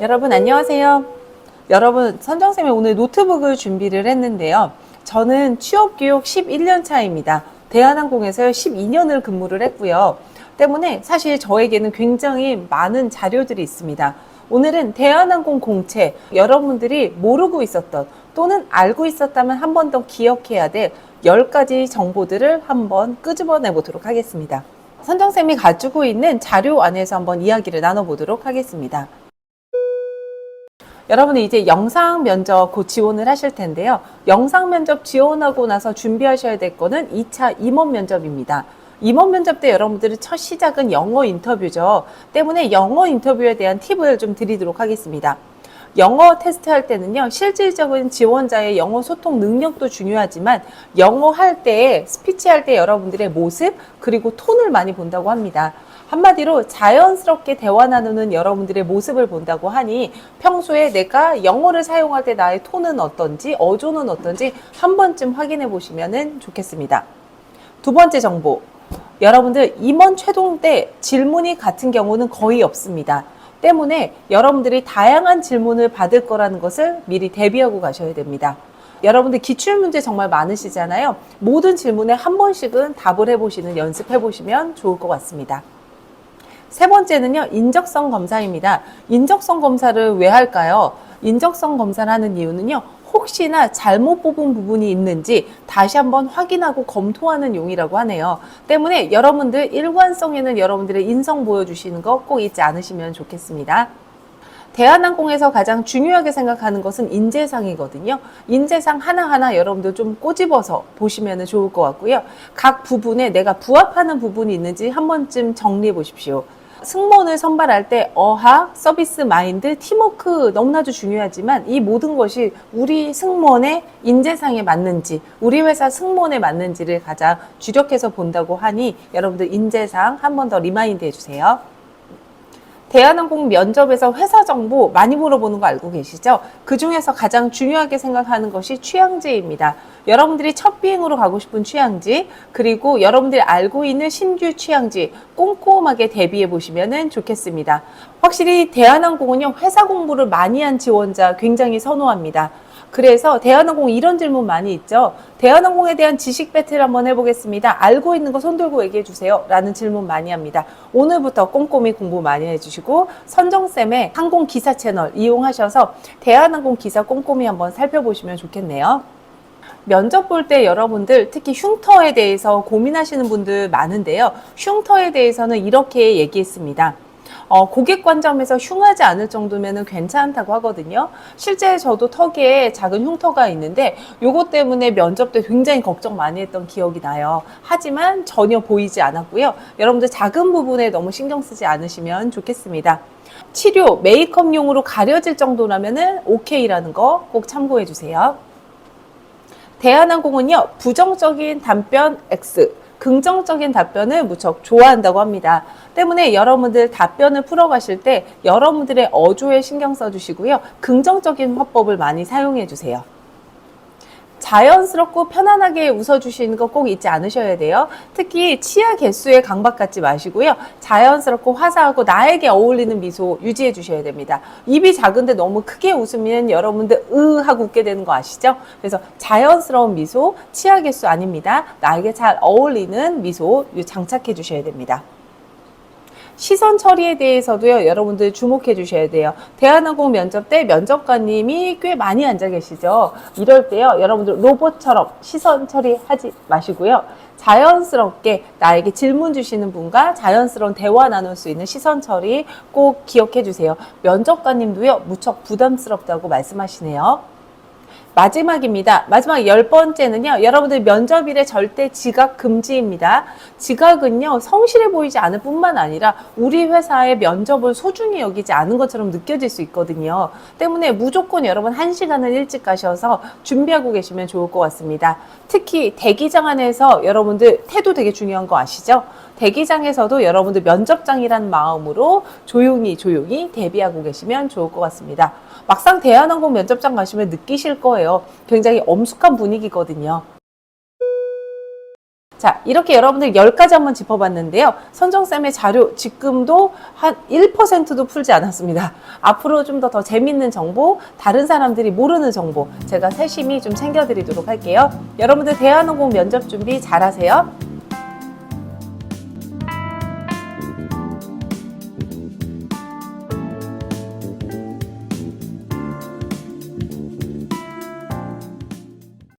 여러분 안녕하세요. 여러분 선정쌤이 오늘 노트북을 준비를 했는데요. 저는 취업교육 11년 차입니다. 대한항공에서 12년을 근무를 했고요. 때문에 사실 저에게는 굉장히 많은 자료들이 있습니다. 오늘은 대한항공 공채 여러분들이 모르고 있었던 또는 알고 있었다면 한 번 더 기억해야 될 10가지 정보들을 한번 끄집어내 보도록 하겠습니다. 선정쌤이 가지고 있는 자료 안에서 한번 이야기를 나눠보도록 하겠습니다. 여러분은 이제 영상 면접 곧 지원을 하실 텐데요. 영상 면접 지원하고 나서 준비하셔야 될 거는 2차 임원 면접입니다. 임원 면접 때 여러분들의 첫 시작은 영어 인터뷰죠. 때문에 영어 인터뷰에 대한 팁을 좀 드리도록 하겠습니다. 영어 테스트 할 때는요, 실질적인 지원자의 영어 소통 능력도 중요하지만, 영어 할 때, 스피치 할 때 여러분들의 모습, 그리고 톤을 많이 본다고 합니다. 한마디로 자연스럽게 대화 나누는 여러분들의 모습을 본다고 하니 평소에 내가 영어를 사용할 때 나의 톤은 어떤지, 어조는 어떤지 한 번쯤 확인해 보시면 좋겠습니다. 두 번째 정보. 여러분들 임원 최종 때 질문이 같은 경우는 거의 없습니다. 때문에 여러분들이 다양한 질문을 받을 거라는 것을 미리 대비하고 가셔야 됩니다. 여러분들 기출 문제 정말 많으시잖아요. 모든 질문에 한 번씩은 답을 해보시는 연습해 보시면 좋을 것 같습니다. 세 번째는요, 인적성 검사입니다. 인적성 검사를 왜 할까요? 인적성 검사를 하는 이유는요, 혹시나 잘못 뽑은 부분이 있는지 다시 한번 확인하고 검토하는 용이라고 하네요. 때문에 여러분들 일관성에는 여러분들의 인성 보여주시는 거 꼭 잊지 않으시면 좋겠습니다. 대한항공에서 가장 중요하게 생각하는 것은 인재상이거든요. 인재상 하나하나 여러분들 좀 꼬집어서 보시면 좋을 것 같고요. 각 부분에 내가 부합하는 부분이 있는지 한 번쯤 정리해 보십시오. 승무원을 선발할 때 어학, 서비스 마인드, 팀워크 너무나도 중요하지만 이 모든 것이 우리 승무원의 인재상에 맞는지, 우리 회사 승무원에 맞는지를 가장 주력해서 본다고 하니 여러분들 인재상 한 번 더 리마인드 해주세요. 대한항공 면접에서 회사 정보 많이 물어보는 거 알고 계시죠? 그 중에서 가장 중요하게 생각하는 것이 취향지입니다. 여러분들이 첫 비행으로 가고 싶은 취향지, 그리고 여러분들이 알고 있는 신규 취향지 꼼꼼하게 대비해 보시면 좋겠습니다. 확실히 대한항공은요, 회사 공부를 많이 한 지원자 굉장히 선호합니다. 그래서 대한항공 이런 질문 많이 있죠. 대한항공에 대한 지식 배틀 한번 해보겠습니다. 알고 있는 거 손들고 얘기해 주세요. 라는 질문 많이 합니다. 오늘부터 꼼꼼히 공부 많이 해주시고 선정쌤의 항공 기사 채널 이용하셔서 대한항공 기사 꼼꼼히 한번 살펴보시면 좋겠네요. 면접 볼 때 여러분들 특히 흉터에 대해서 고민하시는 분들 많은데요. 흉터에 대해서는 이렇게 얘기했습니다. 어, 고객 관점에서 흉하지 않을 정도면 괜찮다고 하거든요. 실제 저도 턱에 작은 흉터가 있는데 요것 때문에 면접 때 굉장히 걱정 많이 했던 기억이 나요. 하지만 전혀 보이지 않았고요. 여러분들 작은 부분에 너무 신경 쓰지 않으시면 좋겠습니다. 치료, 메이크업용으로 가려질 정도라면은 오케이라는 거 꼭 참고해 주세요. 대한항공은요, 부정적인 답변 X, 긍정적인 답변을 무척 좋아한다고 합니다. 때문에 여러분들 답변을 풀어가실 때 여러분들의 어조에 신경 써주시고요. 긍정적인 화법을 많이 사용해 주세요. 자연스럽고 편안하게 웃어주시는 거 꼭 잊지 않으셔야 돼요. 특히 치아 개수에 강박 갖지 마시고요. 자연스럽고 화사하고 나에게 어울리는 미소 유지해 주셔야 됩니다. 입이 작은데 너무 크게 웃으면 여러분들 으 하고 웃게 되는 거 아시죠? 그래서 자연스러운 미소, 치아 개수 아닙니다. 나에게 잘 어울리는 미소 장착해 주셔야 됩니다. 시선 처리에 대해서도요, 여러분들 주목해 주셔야 돼요. 대한항공 면접 때 면접관님이 꽤 많이 앉아 계시죠. 이럴 때요, 여러분들 로봇처럼 시선 처리하지 마시고요. 자연스럽게 나에게 질문 주시는 분과 자연스러운 대화 나눌 수 있는 시선 처리 꼭 기억해 주세요. 면접관님도요, 무척 부담스럽다고 말씀하시네요. 마지막입니다. 마지막 열 번째는요, 여러분들 면접 일에 절대 지각 금지입니다. 지각은요, 성실해 보이지 않을 뿐만 아니라 우리 회사의 면접을 소중히 여기지 않은 것처럼 느껴질 수 있거든요. 때문에 무조건 여러분 한 시간을 일찍 가셔서 준비하고 계시면 좋을 것 같습니다. 특히 대기장 안에서 여러분들 태도 되게 중요한 거 아시죠? 대기장에서도 여러분들 면접장이라는 마음으로 조용히 조용히 대비하고 계시면 좋을 것 같습니다. 막상 대한항공 면접장 가시면 느끼실 거예요. 굉장히 엄숙한 분위기거든요. 자, 이렇게 여러분들 10가지 한번 짚어봤는데요. 선정쌤의 자료 지금도 한 1%도 풀지 않았습니다. 앞으로 좀 더 더 재밌는 정보, 다른 사람들이 모르는 정보 제가 세심히 좀 챙겨드리도록 할게요. 여러분들 대한항공 면접 준비 잘하세요.